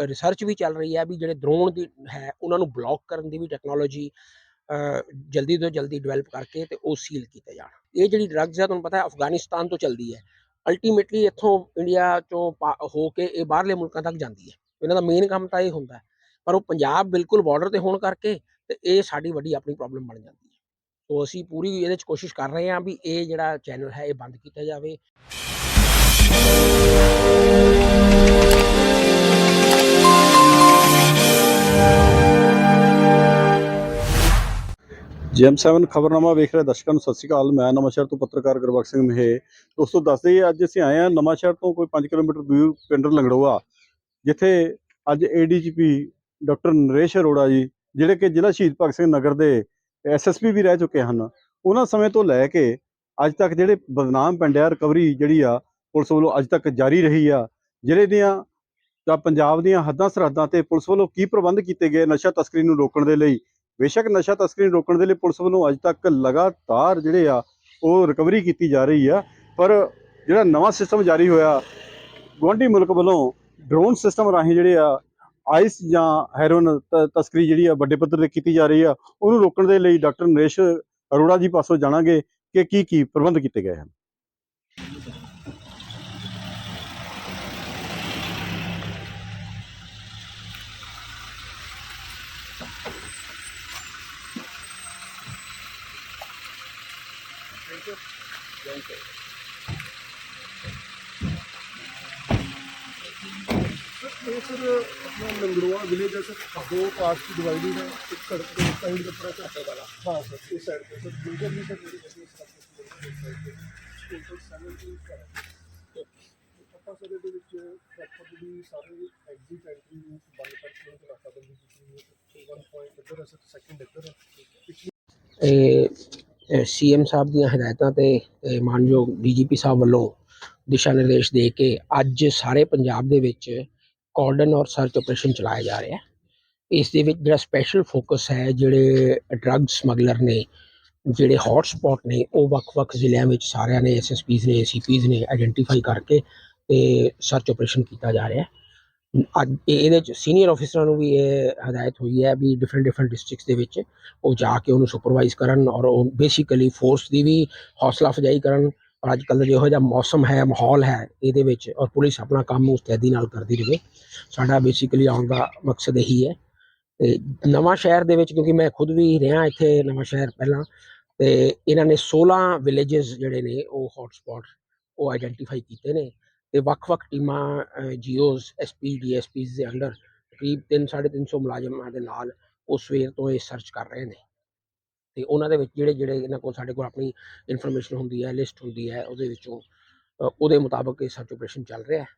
Research ਵੀ ਚੱਲ ਰਹੀ ਹੈ ਵੀ ਜਿਹੜੇ ਡਰੋਨ ਦੀ ਹੈ, ਉਹਨਾਂ ਨੂੰ ਬਲੌਕ ਕਰਨ ਦੀ ਵੀ ਟੈਕਨੋਲੋਜੀ ਜਲਦੀ ਤੋਂ ਜਲਦੀ ਡਿਵੈਲਪ ਕਰਕੇ ਤੇ ਉਹ ਸੀਲ ਕੀਤੇ ਜਾਣ। ਇਹ ਜਿਹੜੀ ਡਰੱਗਸ ਹੈ ਤੁਹਾਨੂੰ ਪਤਾ ਹੈ ਅਫਗਾਨਿਸਤਾਨ ਤੋਂ ਚੱਲਦੀ ਹੈ। ਅਲਟੀਮੇਟਲੀ ਇੱਥੋਂ ਇੰਡੀਆ ਚੋਂ ਪਾ- ਹੋ ਕੇ ਇਹ ਬਾਹਰਲੇ ਮੁਲਕਾਂ ਤੱਕ ਜਾਂਦੀ ਹੈ। ਇਹਨਾਂ ਦਾ ਮੇਨ ਕੰਮ ਤਾਂ ਇਹ ਹੁੰਦਾ ਪਰ ਉਹ ਪੰਜਾਬ ਬਿਲਕੁਲ ਬਾਰਡਰ ਤੇ ਹੋਣ ਕਰਕੇ ਤੇ ਇਹ ਸਾਡੀ ਵੱਡੀ ਆਪਣੀ ਪ੍ਰੋਬਲਮ ਬਣ ਜਾਂਦੀ ਹੈ। ਸੋ ਅਸੀਂ ਪੂਰੀ ਇਹਦੇ ਚ ਕੋਸ਼ਿਸ਼ ਕਰ ਰਹੇ ਹਾਂ ਵੀ ਇਹ ਜਿਹੜਾ ਚੈਨਲ ਹੈ, ਇਹ ਬੰਦ ਕੀਤਾ ਜਾਵੇ। ਜੀਐਮ7 ਖਬਰਨਾਮਾ ਵੇਖ ਰਹੇ ਦਰਸ਼ਕਾਂ ਨੂੰ ਸਤਿ ਸ਼੍ਰੀ ਅਕਾਲ। ਮੈਂ ਨਵਾਂਸ਼ਹਿਰ ਤੋਂ ਪੱਤਰਕਾਰ ਗੁਰਬਖਸ਼ ਸਿੰਘ ਮਹੇ। ਦੋਸਤੋ, ਦੱਸ ਹੀ ਅੱਜ ਅਸੀਂ ਆਏ ਹਾਂ ਨਵਾਂਸ਼ਹਿਰ ਤੋਂ ਕੋਈ 5 ਕਿਲੋਮੀਟਰ ਦੂਰ ਪਿੰਡ ਲੰਗੜੋਆ, ਜਿੱਥੇ ਅੱਜ ਏਡੀਜੀਪੀ ਡਾਕਟਰ ਨਰੇਸ਼ ਅਰੋੜਾ ਜੀ, ਜਿਹੜੇ ਕਿ ਜ਼ਿਲ੍ਹਾ ਸ਼ਹੀਦ ਭਗਤ ਸਿੰਘ ਨਗਰ ਦੇ ਐਸਐਸਪੀ ਵੀ ਰਹਿ ਚੁੱਕੇ ਹਨ, ਉਹਨਾਂ ਸਮੇਂ ਤੋਂ ਲੈ ਕੇ ਅੱਜ ਤੱਕ ਜਿਹੜੇ ਬਦਨਾਮ ਪਿੰਡ ਆ, ਰਿਕਵਰੀ ਜਿਹੜੀ ਆ, ਪੁਲਿਸ ਵੱਲੋਂ ਅੱਜ ਤੱਕ ਜਾਰੀ ਰਹੀ ਆ। ਜ਼ਿਲ੍ਹੇ ਦੀਆਂ ਜਾਂ ਪੰਜਾਬ ਦੀਆਂ ਹੱਦਾਂ ਸਰਹੱਦਾਂ ਤੇ ਪੁਲਿਸ ਵੱਲੋਂ ਕੀ ਪ੍ਰਬੰਧ ਕੀਤੇ ਗਏ ਨਸ਼ਾ ਤਸਕਰੀ ਨੂੰ ਰੋਕਣ ਦੇ ਲਈ ਬੇਸ਼ੱਕ ਨਸ਼ਾ ਤਸਕਰੀ ਨੂੰ ਰੋਕਣ ਦੇ ਲਈ ਪੁਲਿਸ ਵੱਲੋਂ ਅੱਜ ਤੱਕ ਲਗਾਤਾਰ ਜਿਹੜੇ ਆ, ਉਹ ਰਿਕਵਰੀ ਕੀਤੀ ਜਾ ਰਹੀ ਆ। ਪਰ ਜਿਹੜਾ ਨਵਾਂ ਸਿਸਟਮ ਜਾਰੀ ਹੋਇਆ, ਗੁਆਂਢੀ ਮੁਲਕ ਵੱਲੋਂ ਡਰੋਨ ਸਿਸਟਮ ਰਾਹੀਂ ਜਿਹੜੇ ਆ ਆਈਸ ਜਾਂ ਹੈਰੋਨ ਤ- ਤਸਕਰੀ ਜਿਹੜੀ ਆ, ਵੱਡੇ ਪੱਧਰ ਤੇ ਕੀਤੀ ਜਾ ਰਹੀ ਆ, ਉਹਨੂੰ ਰੋਕਣ ਦੇ ਲਈ ਡਾਕਟਰ ਨਰੇਸ਼ ਅਰੋੜਾ ਜੀ ਪਾਸੋਂ ਜਾਣਾਂਗੇ ਕਿ ਕੀ ਕੀ ਪ੍ਰਬੰਧ ਕੀਤੇ ਗਏ ਹਨ। ਇਹ ਸਰ ਆਪਣਾ ਲੰਗੜੋਆ ਵਿਲੇਜ ਹੈ ਸਰ ਦੋ ਪਾਰਟਸ ਡਿਵਾਈਡਡ ਹੈ ਇੱਕ ਸੜਕ ਦੇ ਇੱਕ ਸਾਈਡ ਦੇ ਉੱਪਰ ਘਾਟੇ ਵਾਲਾ। ਹਾਂ ਸਰ ਇਸ ਸਾਈਡ ਤੇ ਸਰ ਬਿਲਕੁਲ ਨਹੀਂ ਸਰ ਮੇਰੀ ਗੱਡੀ ਇਸ ਸਾਈਡ ਤੇ ਟੋਟਲ 17 ਘਰ ਹੈ। ਆਪਾਂ ਸਰ ਇਹਦੇ ਵਿੱਚ ਪ੍ਰੋਪਰ ਜਿਹੜੀ ਸਾਰੇ ਐਗਜ਼ਿਟ ਐਂਟਰੀ ਨੂੰ ਬੰਦ ਕਰਕੇ ਉਹਨੂੰ ਨਾਕਾਬੰਦੀ ਕੀਤੀ ਹੋਈ ਹੈ। ਸਰ 1 ਪੁਆਇੰਟ ਇੱਧਰ ਹੈ ਸਰ ਸੈਕਿੰਡ ਇੱਧਰ ਹੈ। ਪਿਛਲੀ ਇਹ ਸੀਐਮ ਸਾਹਿਬ ਦੀਆਂ ਹਦਾਇਤਾਂ ਤੇ ਤੇ ਮਾਨਯੋਗ ਡੀਜੀਪੀ ਸਾਹਿਬ ਵੱਲੋਂ ਦਿਸ਼ਾ ਨਿਰਦੇਸ਼ ਦੇ ਕੇ ਅੱਜ ਸਾਰੇ ਪੰਜਾਬ ਦੇ ਵਿੱਚ ਕਾਰਡਨ ਔਰ ਸਰਚ ਆਪਰੇਸ਼ਨ ਚਲਾਇਆ ਜਾ ਰਿਹਾ ਹੈ। ਇਸ ਦੇ ਵਿੱਚ ਜਿਹੜਾ ਸਪੈਸ਼ਲ ਫੋਕਸ ਹੈ, ਜਿਹੜੇ ਡਰੱਗ ਸਮਗਲਰ ਨੇ, ਜਿਹੜੇ ਹੌਟ ਸਪੌਟ ਨੇ, ਉਹ ਵੱਖ-ਵੱਖ ਜ਼ਿਲ੍ਹਿਆਂ ਵਿੱਚ ਸਾਰਿਆਂ ਨੇ ਐਸਐਸਪੀਜ਼ ਨੇ ਏਸੀਪੀਜ਼ ਨੇ ਆਇਡੈਂਟੀਫਾਈ ਕਰਕੇ ਤੇ ਸਰਚ ਆਪਰੇਸ਼ਨ ਕੀਤਾ ਜਾ ਰਿਹਾ ਹੈ। ਅੱਜ ਇਹਦੇ ਚ ਸੀਨੀਅਰ ਅਫੀਸਰਾਂ ਨੂੰ ਵੀ ਇਹ ਹਦਾਇਤ ਹੋਈ ਹੈ ਵੀ ਡਿਫਰੈਂਟ ਡਿਫਰੈਂਟ ਡਿਸਟ੍ਰਿਕਟਸ ਦੇ ਵਿੱਚ ਉਹ ਜਾ ਕੇ ਉਹਨੂੰ ਸੁਪਰਵਾਈਜ਼ ਕਰਨ ਔਰ ਉਹ ਬੇਸਿਕਲੀ ਫੋਰਸ ਦੀ ਵੀ ਹੌਸਲਾ ਅਫਜ਼ਾਈ ਕਰਨ। ਔਰ ਅੱਜ ਕੱਲ੍ਹ ਜਿਹੋ ਜਿਹਾ ਮੌਸਮ ਹੈ, ਮਾਹੌਲ ਹੈ ਇਹਦੇ ਵਿੱਚ ਔਰ ਪੁਲਿਸ ਆਪਣਾ ਕੰਮ ਉਸਤੈਦੀ ਨਾਲ ਕਰਦੀ ਰਹੇ ਸਾਡਾ ਬੇਸਿਕਲੀ ਆਉਣ ਦਾ ਮਕਸਦ ਇਹੀ ਹੈ। ਤੇ ਨਵਾਂ ਸ਼ਹਿਰ ਦੇ ਵਿੱਚ ਕਿਉਂਕਿ ਮੈਂ ਖੁਦ ਵੀ ਰਿਹਾ ਇੱਥੇ ਨਵਾਂ ਸ਼ਹਿਰ ਪਹਿਲਾਂ, ਤੇ ਇਹਨਾਂ ਨੇ 16 ਵਿਲੇजेस ਜਿਹੜੇ ਨੇ ਉਹ ਹੌਟ ਉਹ ਆਈਡੈਂਟੀਫਾਈ ਕੀਤੇ ਨੇ। ਤੇ ਵੱਖ-ਵੱਖ ਟੀਮਾਂ ਜੀਓਜ਼ ਐਸਪੀ ਡੀਐਸਪੀਜ਼ ਦੇ ਅੰਡਰ ਤਕਰੀਬ 3 350 ਮੁਲਾਜ਼ਮਾਂ ਦੇ ਨਾਲ ਉਹ ਸਵੇਰ ਤੋਂ ਇਹ ਸਰਚ ਕਰ ਰਹੇ ਨੇ। ਤੇ ਉਹਨਾਂ ਦੇ ਵਿੱਚ ਜਿਹੜੇ ਜਿਹੜੇ ਇਹਨਾਂ ਕੋਲ ਸਾਡੇ ਕੋਲ ਆਪਣੀ ਇਨਫੋਰਮੇਸ਼ਨ ਹੁੰਦੀ ਹੈ ਲਿਸਟ ਹੁੰਦੀ ਹੈ ਉਹਦੇ ਵਿੱਚੋਂ ਉਹਦੇ ਮੁਤਾਬਕ ਇਹ ਸਰਚ ਆਪਰੇਸ਼ਨ ਚੱਲ ਰਿਹਾ ਹੈ।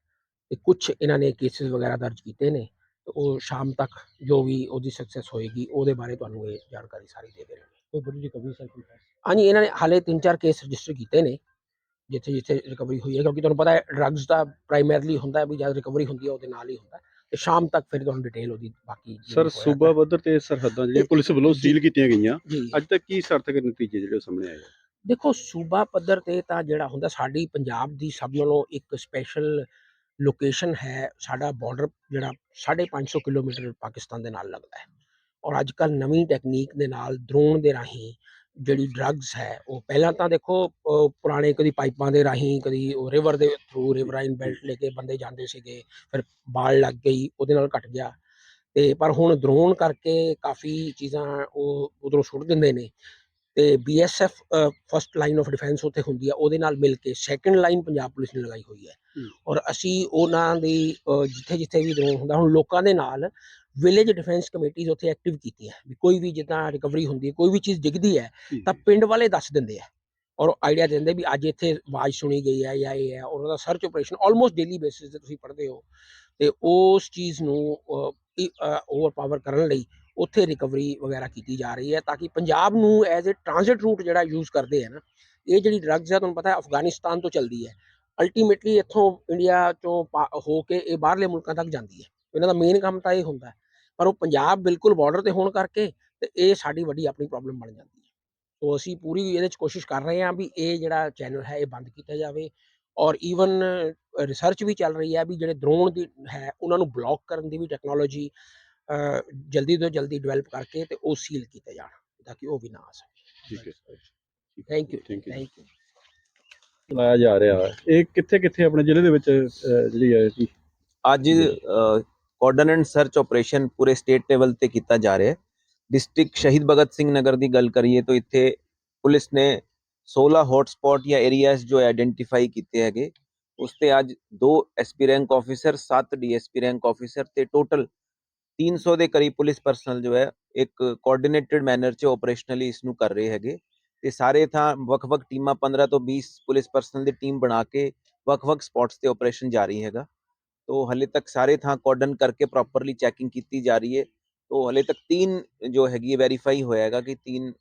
ਤੇ ਕੁਝ ਇਹਨਾਂ ਨੇ ਕੇਸਿਸ ਵਗੈਰਾ ਦਰਜ ਕੀਤੇ ਨੇ ਤੇ ਉਹ ਸ਼ਾਮ ਤੱਕ ਜੋ ਵੀ ਉਹਦੀ ਸਕਸੈਸ ਹੋਏਗੀ ਉਹਦੇ ਬਾਰੇ ਤੁਹਾਨੂੰ ਇਹ ਜਾਣਕਾਰੀ ਸਾਰੀ ਦੇ ਦੇਣਗੇ। ਕੋਈ ਬੜੀ ਰਿਕਵਰੀ ਸਰਕਲ ਹਾਂਜੀ ਇਹਨਾਂ ਨੇ ਹਾਲੇ 3-4 ਕੇਸ ਰਜਿਸਟਰ ਕੀਤੇ ਨੇ। ਜਿੱਥੇ ਜਿੱਥੇ ਰਿਕਵਰੀ ਹੋਈ ਹੈ ਕਿਉਂਕਿ ਤੁਹਾਨੂੰ ਪਤਾ ਹੈ ਡਰੱਗਸ ਦਾ ਪ੍ਰਾਇਮਰੀਲੀ ਹੁੰਦਾ ਵੀ ਜਦ ਰਿਕਵਰੀ ਹੁੰਦੀ ਹੈ ਉਹਦੇ ਨਾਲ ਹੀ ਹੁੰਦਾ ਤੇ ਸ਼ਾਮ ਤੱਕ ਫਿਰ ਤੁਹਾਨੂੰ ਡਿਟੇਲ ਉਹਦੀ ਬਾਕੀ ਸਰ ਸੂਬਾ ਪੱਧਰ ਤੇ ਸਰਹੱਦਾਂ ਜਿਹੜੀਆਂ ਪੁਲਿਸ ਵੱਲੋਂ ਸੀਲ ਕੀਤੀਆਂ ਗਈਆਂ ਅੱਜ ਤੱਕ ਕੀ ਸਾਰਥਕ ਨਤੀਜੇ ਜਿਹੜੇ ਸਾਹਮਣੇ ਆਏ? ਦੇਖੋ ਸੂਬਾ ਪੱਧਰ ਤੇ ਤਾਂ ਜਿਹੜਾ ਹੁੰਦਾ ਸਾਡੀ ਪੰਜਾਬ ਦੀ ਸਭ ਨਾਲੋਂ ਇੱਕ ਸਪੈਸ਼ਲ ਲੋਕੇਸ਼ਨ ਹੈ ਸਾਡਾ ਬਾਰਡਰ ਜਿਹੜਾ 550 ਕਿਲੋਮੀਟਰ ਪਾਕਿਸਤਾਨ ਦੇ ਨਾਲ ਲੱਗਦਾ ਹੈ। ਔਰ ਅੱਜ ਕੱਲ ਨਵੀਂ ਟੈਕਨੀਕ ਦੇ ਨਾਲ ਡਰੋਨ ਦੇ ਰਾਹੀਂ ਜਿਹੜੀ ਡਰੱਗਸ ਹੈ ਉਹ ਪਹਿਲਾਂ ਤਾਂ ਦੇਖੋ ਪੁਰਾਣੇ ਕਦੀ ਪਾਈਪਾਂ ਦੇ ਰਾਹੀਂ ਕਦੀ ਉਹ ਰਿਵਰ ਦੇ ਥਰੂ ਰਿਵਰਾਈਨ ਬੈਲਟ ਲੈ ਕੇ ਬੰਦੇ ਜਾਂਦੇ ਸੀਗੇ ਫਿਰ ਬਾਲ ਲੱਗ ਗਈ ਉਹਦੇ ਨਾਲ ਘਟ ਗਿਆ। ਤੇ ਪਰ ਹੁਣ ਡਰੋਨ ਕਰਕੇ ਕਾਫੀ ਚੀਜ਼ਾਂ ਉਹ ਉਧਰੋਂ ਸੁੱਟ ਦਿੰਦੇ ਨੇ। ਤੇ BSF first line of defence ਉੱਥੇ ਹੁੰਦੀ ਹੈ ਉਹਦੇ ਨਾਲ ਮਿਲ ਕੇ ਸੈਕੰਡ ਲਾਈਨ ਪੰਜਾਬ ਪੁਲਿਸ ਨੇ ਲਗਾਈ ਹੋਈ ਹੈ। ਔਰ ਅਸੀਂ ਉਹਨਾਂ ਦੀ ਜਿੱਥੇ ਜਿੱਥੇ ਵੀ ਡਰੋਨ ਹੁੰਦਾ ਹੁਣ ਲੋਕਾਂ ਦੇ ਨਾਲ ਵਿਲੇਜ ਡਿਫੈਂਸ ਕਮੇਟੀਜ਼ ਉੱਥੇ ਐਕਟਿਵ ਕੀਤੀਆਂ। ਵੀ ਕੋਈ ਵੀ ਜਿੱਦਾਂ ਰਿਕਵਰੀ ਹੁੰਦੀ ਹੈ ਕੋਈ ਵੀ ਚੀਜ਼ ਡਿੱਗਦੀ ਹੈ ਤਾਂ ਪਿੰਡ ਵਾਲੇ ਦੱਸ ਦਿੰਦੇ ਆ। ਔਰ ਆਈਡੀਆ ਦਿੰਦੇ ਵੀ ਅੱਜ ਇੱਥੇ ਆਵਾਜ਼ ਸੁਣੀ ਗਈ ਹੈ ਜਾਂ ਇਹ ਹੈ ਔਰ ਉਹਦਾ search operation almost daily basis ਤੇ ਤੁਸੀਂ ਪੜ੍ਹਦੇ ਹੋ। ਤੇ ਉਸ ਚੀਜ਼ ਨੂੰ ਓਵਰਪਾਵਰ ਕਰਨ ਲਈ ਉੱਥੇ ਰਿਕਵਰੀ ਵਗੈਰਾ ਕੀਤੀ ਜਾ ਰਹੀ ਹੈ ਤਾਂ ਕਿ ਪੰਜਾਬ ਨੂੰ ਐਜ਼ ਅ ਟ੍ਰਾਂਜ਼ਿਟ ਰੂਟ ਜਿਹੜਾ ਯੂਜ਼ ਕਰਦੇ ਆ ਨਾ, ਇਹ ਜਿਹੜੀ ਡਰੱਗਸ ਹੈ ਤੁਹਾਨੂੰ ਪਤਾ ਹੈ ਅਫਗਾਨਿਸਤਾਨ ਤੋਂ ਚੱਲਦੀ ਹੈ ਅਲਟੀਮੇਟਲੀ ਇੱਥੋਂ ਇੰਡੀਆ ਚੋਂ ਪਾ- ਹੋ ਕੇ ਇਹ ਬਾਹਰਲੇ ਮੁਲਕਾਂ ਤੱਕ ਜਾਂਦੀ ਹੈ, ਇਹਨਾਂ ਦਾ ਮੇਨ ਕੰਮ ਤਾਂ ਇਹ ਹੁੰਦਾ ਪਰ ਉਹ ਪੰਜਾਬ ਬਿਲਕੁਲ ਬਾਰਡਰ ਤੇ ਹੋਣ ਕਰਕੇ ਤੇ ਇਹ ਸਾਡੀ ਵੱਡੀ ਆਪਣੀ ਪ੍ਰੋਬਲਮ ਬਣ ਜਾਂਦੀ ਹੈ। ਸੋ ਅਸੀਂ ਪੂਰੀ ਇਹਦੇ ਚ ਕੋਸ਼ਿਸ਼ ਕਰ ਰਹੇ ਹਾਂ ਵੀ ਇਹ ਜਿਹੜਾ ਚੈਨਲ ਹੈ ਇਹ ਬੰਦ ਕੀਤਾ ਜਾਵੇ ਔਰ ਈਵਨ ਰਿਸਰਚ ਵੀ ਚੱਲ ਰਹੀ ਹੈ ਵੀ ਜਿਹੜੇ ਡਰੋਨ ਦੀ ਹੈ, ਉਹਨਾਂ ਨੂੰ ਬਲੌਕ ਕਰਨ ਦੀ ਵੀ ਟੈਕਨੋਲੋਜੀ ਜਲਦੀ ਤੋਂ ਜਲਦੀ ਡਿਵੈਲਪ ਕਰਕੇ ਤੇ ਉਹ ਸੀਲ ਕੀਤੇ ਜਾਣ ਤਾਂ ਕਿ ਉਹ ਵੀ ਨਾ ਆ ਸਕੇ। ਠੀਕ ਹੈ। Thank you. ਥੈਂਕ ਯੂ ਚਲਾਇਆ ਜਾ ਰਿਹਾ। ਹੈ ਇਹ ਕਿੱਥੇ ਕਿੱਥੇ ਆਪਣੇ ਜ਼ਿਲ੍ਹੇ ਦੇ ਵਿੱਚ ਜਿਹੜੀ ਹੈ ਜੀ? ਅੱਜ ਕੋਆਰਡੀਨੇਟ ਸਰਚ ਆਪਰੇਸ਼ਨ ਪੂਰੇ ਸਟੇਟ ਲੈਵਲ ਤੇ ਕੀਤਾ ਜਾ ਰਿਹਾ। ਹੈ ਡਿਸਟ੍ਰਿਕਟ ਸ਼ਹੀਦ ਭਗਤ ਸਿੰਘ ਨਗਰ ਦੀ ਗੱਲ ਕਰੀਏ ਤਾਂ ਇੱਥੇ ਪੁਲਿਸ ਨੇ 16 ਹੌਟਸਪੌਟ ਜਾਂ ਏਰੀਆਜ਼ ਜੋ ਆਇਡੈਂਟੀਫਾਈ ਕੀਤੇ ਹੈਗੇ ਉਸ ਤੇ ਅੱਜ ਦੋ SP rank officer 7 DSP rank officer ਤੇ ਟੋਟਲ 300 ਦੇ ਕਰੀਬ ਪੁਲਿਸ ਪਰਸਨਲ ਜੋ ਹੈ ਇੱਕ ਕੋਆਰਡੀਨੇਟਡ ਮੈਨਰ 'ਚ ਆਪਰੇਸ਼ਨਲੀ ਇਸ ਨੂੰ ਕਰ ਰਹੇ ਹੈਗੇ ਤੇ ਸਾਰੇ ਥਾਂ ਵੱਖ-ਵੱਖ ਟੀਮਾਂ 15 ਤੋਂ 20 ਪੁਲਿਸ ਪਰਸਨਲ ਦੀ ਟੀਮ ਬਣਾ ਕੇ ਵੱਖ-ਵੱਖ ਸਪੌਟਸ ਤੇ ਆਪਰੇਸ਼ਨ ਜਾਰੀ ਹੈਗਾ ਤੋ ਹਲੇ ਤੱਕ ਸਾਰੇ ਥਾਂ ਕੋਡਨ ਕਰਕੇ ਪ੍ਰੋਪਰਲੀ ਚੈਕਿੰਗ ਕੀਤੀ ਜਾ ਰਹੀ ਹੈ ਤੋ ਹਲੇ ਤੱਕ ਤਿੰਨ ਜੋ ਹੈਗੀ ਵੈਰੀਫਾਈ ਹੋਇਆਗਾ ਕਿ ਤਿੰਨ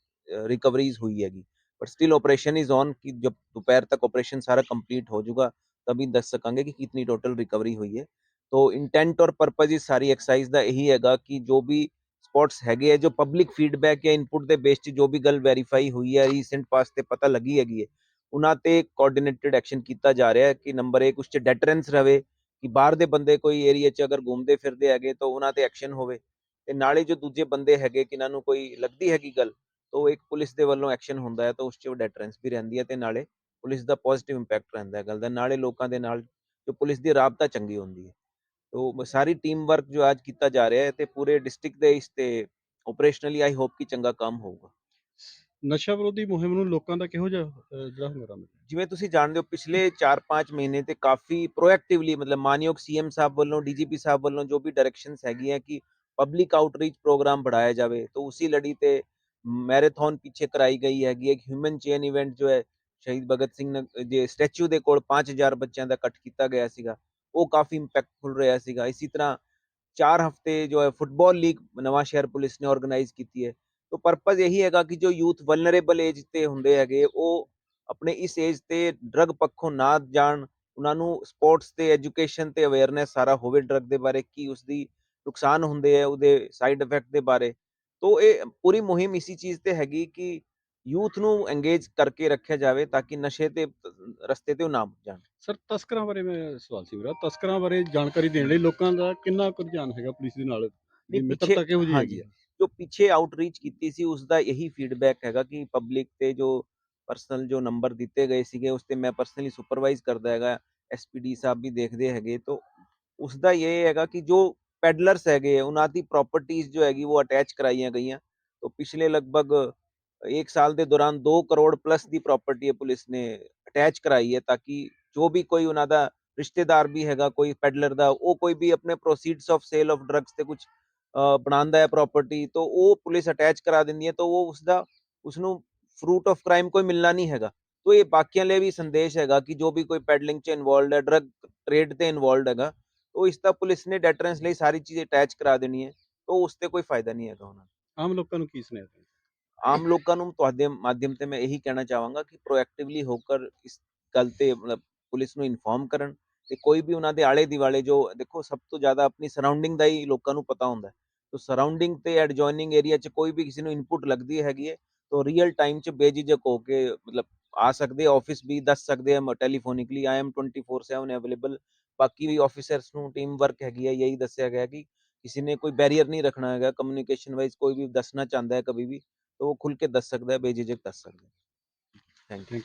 ਰਿਕਵਰੀਜ਼ ਹੋਈ ਹੈਗੀ ਪਰ ਸਟਿਲ ਆਪਰੇਸ਼ਨ ਇਜ਼ ਔਨ ਕਿ ਜਬ ਦੁਪਹਿਰ ਤੱਕ ਆਪਰੇਸ਼ਨ ਸਾਰਾ ਕੰਪਲੀਟ ਹੋ ਜਾਊਗਾ ਤभी ਦੱਸ ਸਕਾਂਗੇ ਕਿ ਕਿੰਨੀ ਟੋਟਲ ਰਿਕਵਰੀ ਹੋਈ ਹੈ ਤੋ ਇੰਟੈਂਟ ਔਰ ਪਰਪਸ ਇਸ ਸਾਰੀ ਐਕਸਰਸਾਈਜ਼ ਦਾ ਇਹੀ ਹੈਗਾ ਕਿ ਜੋ ਵੀ ਸਪੌਟਸ ਹੈਗੇ ਆ ਜੋ ਪਬਲਿਕ ਫੀਡਬੈਕ ਜਾਂ ਇਨਪੁਟ ਦੇ ਬੇਸ 'ਚ ਜੋ ਵੀ ਗੱਲ ਵੈਰੀਫਾਈ ਹੋਈ ਹੈ ਰੀਸੈਂਟ ਪਾਸਟ ਤੇ ਪਤਾ ਲੱਗੀ ਹੈਗੀ ਹੈ ਉਹਨਾਂ ਤੇ ਕੋਆਰਡੀਨੇਟਡ ਐਕਸ਼ਨ ਕੀਤਾ ਜਾ ਰਿਹਾ ਹੈ ਕਿ ਨੰਬਰ 1 ਉਸ 'ਚ ਡੈਟਰੈਂਸ ਰਵੇ ਕਿ ਬਾਹਰ ਦੇ ਬੰਦੇ ਕੋਈ ਏਰੀਆ 'ਚ ਅਗਰ ਘੁੰਮਦੇ ਫਿਰਦੇ ਹੈਗੇ ਤਾਂ ਉਹਨਾਂ ਤੇ ਐਕਸ਼ਨ ਹੋਵੇ ਤੇ ਨਾਲੇ ਜੋ ਦੂਜੇ ਬੰਦੇ ਹੈਗੇ ਕਿ ਇਹਨਾਂ ਨੂੰ ਕੋਈ ਲੱਗਦੀ ਹੈਗੀ ਗੱਲ ਤਾਂ ਇੱਕ ਪੁਲਿਸ ਦੇ ਵੱਲੋਂ ਐਕਸ਼ਨ ਹੁੰਦਾ ਹੈ ਤਾਂ ਉਸ 'ਚ ਉਹ ਡੈਟਰੈਂਸ ਵੀ ਰਹਿੰਦੀ ਹੈ ਤੇ ਨਾਲੇ ਪੁਲਿਸ ਦਾ ਪੋਜ਼ਿਟਿਵ ਇੰਪੈਕਟ ਰਹਿੰਦਾ ਹੈ ਗੱਲ ਦਾ ਨਾਲੇ ਲੋਕਾਂ ਦੇ ਨਾਲ ਜੋ ਪੁਲਿਸ ਦੀ ਰਾਬਤਾ ਚੰਗੀ ਹੁੰਦੀ ਹੈ ਉਹ ਸਾਰੀ ਟੀਮ ਵਰਕ ਜੋ ਅੱਜ ਕੀਤਾ ਜਾ ਰਿਹਾ ਹੈ ਤੇ ਪੂਰੇ ਡਿਸਟ੍ਰਿਕਟ ਦੇ ਇਸ ਤੇ ਆਪਰੇਸ਼ਨਲੀ ਆਈ ਹੋਪ ਕਿ ਚੰਗਾ ਕੰਮ ਹੋਊਗਾ ਨਸ਼ਾ ਵਿਰੋਧੀ ਮੁਹਿੰਮ ਨੂੰ ਲੋਕਾਂ ਦਾ ਕਿਹੋ ਜਿਹਾ ਮਿਲਿਆ ਜਿਵੇਂ ਤੁਸੀਂ ਜਾਣਦੇ ਹੋ ਪਿਛਲੇ 4-5 ਮਹੀਨੇ ਤੇ ਕਾਫੀ ਪ੍ਰੋਐਕਟਿਵਲੀ ਮਤਲਬ ਮਾਨਯੋਗ ਸੀਐਮ ਸਾਹਿਬ ਵੱਲੋਂ ਡੀਜੀਪੀ ਸਾਹਿਬ ਵੱਲੋਂ ਜੋ ਵੀ ਡਾਇਰੈਕਸ਼ਨਸ ਹੈਗੀਆਂ ਕਿ ਪਬਲਿਕ ਆਊਟਰੀਚ ਪ੍ਰੋਗਰਾਮ ਬੜਾਇਆ ਜਾਵੇ ਤਾਂ ਉਸੀ ਲੜੀ ਤੇ ਮੈਰਾਥਨ ਪਿੱਛੇ ਕਰਾਈ ਗਈ ਹੈਗੀ ਇੱਕ ਹਿਊਮਨ ਚੇਨ ਇਵੈਂਟ ਜੋ ਹੈ ਸ਼ਹੀਦ ਭਗਤ ਸਿੰਘ ਦੇ ਸਟੈਚੂ ਦੇ ਕੋਲ 5000 ਬੱਚਿਆਂ ਦਾ ਇਕੱਠ ਕੀਤਾ ਗਿਆ ਸੀਗਾ ਉਹ ਕਾਫੀ ਇੰਪੈਕਟਫੁਲ ਰਿਹਾ ਸੀਗਾ ਇਸੇ ਤਰ੍ਹਾਂ 4 ਹਫ਼ਤੇ ਜੋ ਹੈ ਫੁੱਟਬਾਲ ਲੀਗ ਨਵਾਂ ਸ਼ਹਿਰ ਪੁਲਿਸ ਨੇ ਆਰਗੇਨਾਈਜ਼ ਕੀਤੀ ਹੈ ਤੋ ਪਰਪਸ ਇਹੀ ਹੈਗਾ ਕਿ ਜੋ ਯੂਥ ਵਲਨਰੇਬਲ ਏਜ ਤੇ ਹੁੰਦੇ ਹੈਗੇ ਉਹ ਆਪਣੇ ਇਸ ਏਜ ਤੇ ਡਰਗ ਪੱਖੋਂ ਨਾ ਜਾਣ ਉਹਨਾਂ ਨੂੰ ਸਪੋਰਟਸ ਤੇ ਐਜੂਕੇਸ਼ਨ ਤੇ ਅਵੇਅਰਨੈਸ ਸਾਰਾ ਹੋਵੇ ਡਰਗ ਦੇ ਬਾਰੇ ਕੀ ਉਸ ਦੀ ਨੁਕਸਾਨ ਹੁੰਦੇ ਹੈ ਉਹਦੇ ਸਾਈਡ ਇਫੈਕਟ ਦੇ ਬਾਰੇ ਤੋ ਇਹ ਪੂਰੀ ਮੁਹਿੰਮ ਇਸੀ ਚੀਜ਼ ਤੇ ਹੈਗੀ ਕਿ ਯੂਥ ਨੂੰ ਐਂਗੇਜ ਕਰਕੇ ਰੱਖਿਆ ਜਾਵੇ ਤਾਂ ਕਿ ਨਸ਼ੇ ਤੇ ਰਸਤੇ ਤੇ ਉਹ ਨਾ ਜਾਣ ਸਰ ਤਸਕਰਾਂ ਬਾਰੇ ਮੈਂ ਸਵਾਲ ਸੀ ਮੇਰਾ ਤਸਕਰਾਂ ਬਾਰੇ ਜਾਣਕਾਰੀ ਦੇਣ ਲਈ ਲੋਕਾਂ ਦਾ ਕਿੰਨਾ ਕੁ ਰੁਝਾਨ ਹੈਗਾ ਪੁਲਿਸ ਦੇ ਨਾਲ? ਵੀ ਮਿੱਤਰਤਾ ਕਿਹੋ ਜਿਹੀ ਹੈਗੀ ਜੋ ਪਿੱਛੇ ਆਊਟਰੀਚ ਕੀਤੀ ਸੀ ਉਸ ਦਾ ਇਹੀ ਫੀਡਬੈਕ ਹੈਗਾ ਕਿ ਪਬਲਿਕ ਤੇ ਜੋ ਪਰਸਨਲ ਜੋ ਨੰਬਰ ਦਿੱਤੇ ਗਏ ਸੀਗੇ ਉਸ ਤੇ ਮੈਂ ਪਰਸਨਲੀ ਸੁਪਰਵਾਈਜ਼ ਕਰਦਾ ਹੈਗਾ। ਐਸਪੀਡੀ ਸਾਹਿਬ ਵੀ ਦੇਖਦੇ ਹੈਗੇ। ਤੋਂ ਉਸ ਦਾ ਇਹ ਹੈਗਾ ਕਿ ਜੋ ਪੈਡਲਰਸ ਹੈਗੇ ਉਹਨਾਂ ਦੀ ਪ੍ਰਾਪਰਟੀਆਂ ਜੋ ਹੈਗੀ ਉਹ ਅਟੈਚ ਕਰਾਈਆਂ ਗਈਆਂ। ਤੋਂ ਪਿਛਲੇ ਲਗਭਗ 1 ਸਾਲ ਦੇ ਦੌਰਾਨ 2 ਕਰੋੜ ਪਲੱਸ ਦੀ ਪ੍ਰਾਪਰਟੀ ਪੁਲਿਸ ਨੇ ਅਟੈਚ ਕਰਾਈ ਹੈ ਤਾਂ ਕਿ ਜੋ ਵੀ ਕੋਈ ਉਹਨਾਂ ਦਾ ਰਿਸ਼ਤੇਦਾਰ ਵੀ ਹੈਗਾ ਕੋਈ ਪੈਡਲਰ ਦਾ ਉਹ ਕੋਈ ਵੀ ਆਪਣੇ proceeds of sale of drugs ਤੇ ਕੁਝ ਬਣਾਉਂਦਾ ਹੈ ਪ੍ਰਾਪਰਟੀ ਤਾਂ ਉਹ ਪੁਲਿਸ ਅਟੈਚ ਕਰਾ ਦਿੰਦੀ ਹੈ ਤਾਂ ਉਹ ਉਸ ਦਾ ਉਸ ਨੂੰ ਫਰੂਟ ਆਫ ਕ੍ਰਾਈਮ ਕੋਈ ਮਿਲਣਾ ਨਹੀਂ ਹੈਗਾ ਤਾਂ ਇਹ ਬਾਕੀਆਂ ਲਈ ਵੀ ਸੰਦੇਸ਼ ਹੈਗਾ ਕਿ ਜੋ ਵੀ ਕੋਈ ਪੈਡਲਿੰਗ 'ਚ ਇਨਵੋਲਡ ਹੈ ਡਰੱਗ ਟ੍ਰੇਡ ਤੇ ਇਨਵੋਲਡ ਹੈਗਾ ਤਾਂ ਇਸ ਦਾ ਪੁਲਿਸ ਨੇ ਡੈਟਰੈਂਸ ਲਈ ਸਾਰੀ ਚੀਜ਼ ਅਟੈਚ ਕਰਾ ਦੇਣੀ ਹੈ ਤਾਂ ਉਸ ਤੇ ਕੋਈ ਫਾਇਦਾ ਨਹੀਂ ਹੈਗਾ ਉਹਨਾਂ ਆਮ ਲੋਕਾਂ ਨੂੰ ਕੀ ਸੁਨੇਹਾ? ਆਮ ਲੋਕਾਂ ਨੂੰ ਤੁਹਾਡੇ ਮਾਧਿਅਮ ਤੇ ਮੈਂ ਇਹੀ ਕਹਿਣਾ ਚਾਹਾਂਗਾ ਕਿ ਪ੍ਰੋਐਕਟਿਵਲੀ ਹੋਕਰ ਇਸ ਗੱਲ ਤੇ ਮਤਲਬ ਪੁਲਿਸ ਨੂੰ ਇਨਫੋਰਮ ਕਰਨ ਤੇ ਕੋਈ ਵੀ ਉਹਨਾਂ ਦੇ ਆਲੇ ਦਿਵਾਲੇ ਜੋ ਦੇਖੋ ਸਭ ਤੋਂ ਜ਼ਿਆਦਾ ਆਪਣੀ ਸਰਾਊਂਡਿੰਗ ਦਾ ਹੀ ਲੋਕਾਂ ਨੂੰ ਪਤਾ ਹੁੰਦਾ ਤੋ ਸਰਾਊਂਡਿੰਗ ਤੇ ਐਡਜੋਇਨਿੰਗ ਏਰੀਆ 'ਚ ਕੋਈ ਵੀ ਕਿਸੇ ਨੂੰ ਇਨਪੁਟ ਲੱਗਦੀ ਹੈਗੀ ਹੈ ਤੋ ਰੀਅਲ ਟਾਈਮ 'ਚ ਬੇਝਿਜਕ ਹੋ ਕੇ ਮਤਲਬ ਆ ਸਕਦੇ ਆਫਿਸ ਵੀ ਦੱਸ ਸਕਦੇ ਆ ਟੈਲੀਫੋਨਿਕਲੀ ਆਈ ਐਮ 24/7 ਅਵੇਲੇਬਲ ਬਾਕੀ ਵੀ ਆਫੀਸਰਸ ਨੂੰ ਟੀਮ ਵਰਕ ਹੈਗੀ ਹੈ ਇਹੀ ਦੱਸਿਆ ਗਿਆ ਕਿ ਕਿਸੇ ਨੇ ਕੋਈ ਬੈਰੀਅਰ ਨਹੀਂ ਰੱਖਣਾ ਹੈਗਾ ਕਮਿਊਨੀਕੇਸ਼ਨ ਵਾਈਜ਼ ਕੋਈ ਵੀ ਦੱਸਣਾ ਚਾਹੁੰਦਾ ਹੈ ਕभी ਵੀ ਤਾਂ ਉਹ ਖੁੱਲ ਕੇ ਦੱਸ ਸਕਦਾ ਹੈ ਬੇਝਿਜਕ ਦੱਸ ਸਕਦਾ ਹੈ। Thank you